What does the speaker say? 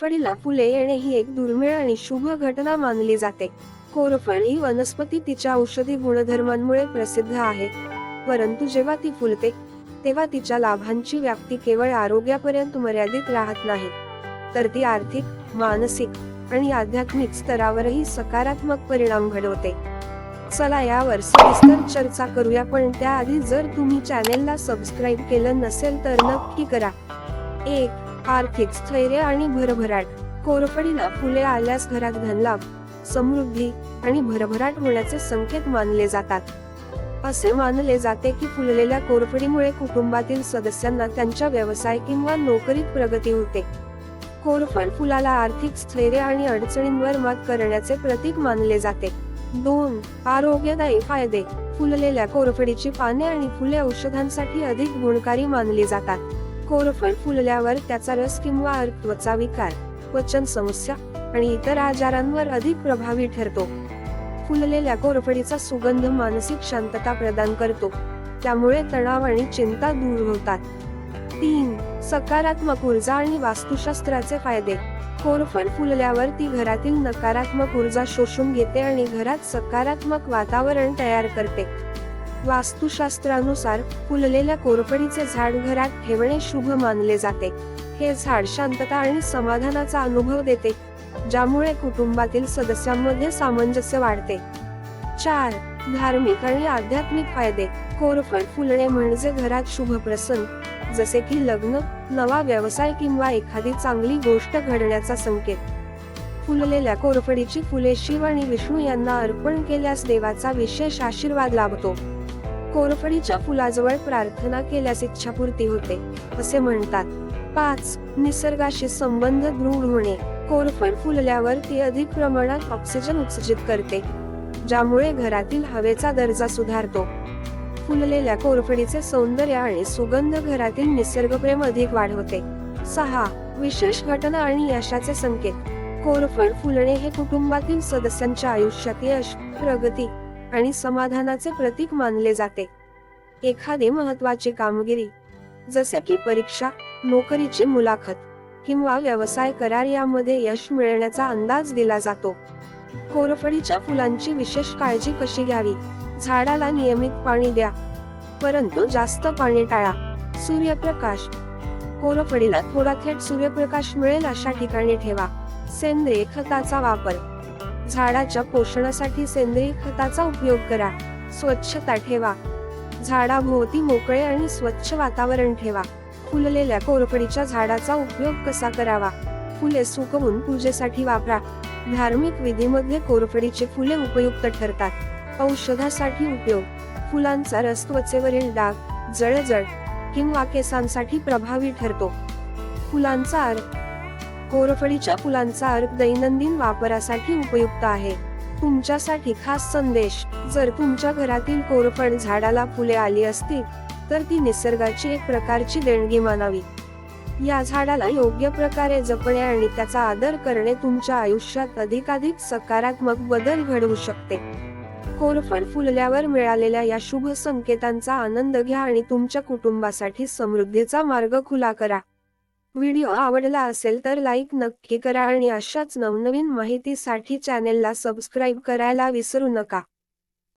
कोरफडीला फुले येणे ही एक दुर्मिळ आणि शुभ घटना मानली जाते. कोरफड ही वनस्पती तिच्या औषधी गुणधर्मांमुळे प्रसिद्ध आहे. परंतु जेव्हा ती फुलते तेव्हा तिच्या लाभांची व्याप्ती केवळ आरोग्यापर्यंत मर्यादित राहत नाही. तर ती आर्थिक मानसिक आणि आध्यात्मिक स्तरावरही सकारात्मक परिणाम घडवते. चला यावर सविस्तर चर्चा करूया पण त्याआधी जर तुम्ही चॅनेलला सबस्क्राईब केलं नसेल तर नक्की करा. एक आर्थिक स्थैर्य आणि भरभराट. कोरफडीला फुले आल्यास घरात धनलाभ समृद्धी आणि भरभराट होण्याचे संकेत मानले जातात. असे मानले जाते की फुललेल्या कोरफडीमुळे कुटुंबातील सदस्यांना त्यांच्या व्यवसाय किंवा नोकरीत प्रगती होते. कोरफड फुलाला आर्थिक स्थैर्य आणि अडचणींवर मात करण्याचे प्रतीक मानले जाते. दोन आरोग्यदायी फायदे. फुललेल्या कोरफडीची पाने आणि फुले औषधांसाठी अधिक गुणकारी मानली जातात. कोरफड फुलल्यावर त्याचा रस किंवा अर्क त्वचा विकार पचन समस्या आणि इतर आजारांवर अधिक प्रभावी ठरतो. फुललेल्या कोरफडीचा सुगंध मानसिक शांतता प्रदान करतो. त्यामुळे तणाव आणि चिंता दूर होतात. तीन सकारात्मक ऊर्जा आणि वास्तुशास्त्राचे फायदे. कोरफड फुलल्यावर ती घरातील नकारात्मक ऊर्जा शोषून घेते आणि घरात सकारात्मक वातावरण तयार करते. वास्तुशास्त्रानुसार फुललेल्या कोरफडीचे झाड घरात ठेवणे शुभ मानले जाते. हे झाड शांतता आणि समाधानाचा अनुभव देते ज्यामुळे कुटुंबातील सदस्यांमध्ये सामंजस्य वाढते. चार धार्मिक आणि आध्यात्मिक फायदे. कोरफड फुलणे म्हणजे घरात शुभ प्रसंग जसे की लग्न नवा व्यवसाय किंवा एखादी चांगली गोष्ट घडण्याचा संकेत. फुललेल्या कोरफडीची फुले शिव आणि विष्णू यांना अर्पण केल्यास देवाचा विशेष आशीर्वाद लाभतो. कोरफडीच्या फुलाजवळ प्रार्थना केल्यास इच्छापूर्ती होते असे म्हणतात. पाच. निसर्गाशी संबंध दृढ होणे. कोरफड फुलल्यावर ती अधिक प्रमाणात ऑक्सिजन उत्सर्जित करते ज्यामुळे घरातील हवेचा दर्जा सुधारतो. फुललेल्या कोरफडीचे सौंदर्य आणि सुगंध घरातील निसर्गप्रेम अधिक वाढवते. सहा. विशेष घटना आणि यशाचे संकेत. कोरफड फुलणे हे कुटुंबातील सदस्यांच्या आयुष्यात यश प्रगती आणि समाधानाचे प्रतीक मानले जाते. एखादी महत्वाची कामगिरी जसे की परीक्षा नोकरीची मुलाखत किंवा व्यवसाय करार यामध्ये यश मिळण्याचा अंदाज दिला जातो. कोरफडीच्या फुलांची विशेष काळजी कशी घ्यावी? झाडाला नियमित पाणी द्या परंतु जास्त पाणी टाळा. सूर्यप्रकाश कोरफडीला थोडा थेट सूर्यप्रकाश मिळेल अशा ठिकाणी ठेवा. सेंद्रिय खताचा वापर झाडाच्या पोषणासाठी सेंद्रिय खताचा उपयोग करा. स्वच्छता ठेवा. झाडाभोवती मोकळे आणि स्वच्छ वातावरण ठेवा. फुललेल्या कोरफडीच्या झाडाचा उपयोग कसा करावा? फुले सुकवून पूजेसाठी वापरा. धार्मिक विधीमध्ये कोरफडीचे फुले उपयुक्त ठरतात. औषधासाठी उपयोग. फुलांचा रस त्वचेवरील डाग जळजळ किंवा केसांसाठी प्रभावी ठरतो. फुलांचा अर्थ कोरफडीच्या फुलांचा अर्क दैनंदिन वापरासाठी उपयुक्त आहे. तुमच्यासाठी खास संदेश जर तुमच्या घरातील कोरफड झाडाला फुले आली असतील तर ती निसर्गाची एक प्रकारची देणगी मानावी. या झाडाला योग्य प्रकारे जपणे आणि त्याचा आदर करणे तुमच्या आयुष्यात अधिकाधिक सकारात्मक बदल घडवू शकते. कोरफड फुलल्यावर मिळालेल्या या शुभ संकेतांचा आनंद घ्या आणि तुमच्या कुटुंबासाठी समृद्धीचा मार्ग खुला करा. व्हिडिओ आवडला असेल तर लाईक नक्की करा आणि अशाच नवनवीन माहितीसाठी चॅनेलला सबस्क्राईब करायला विसरू नका.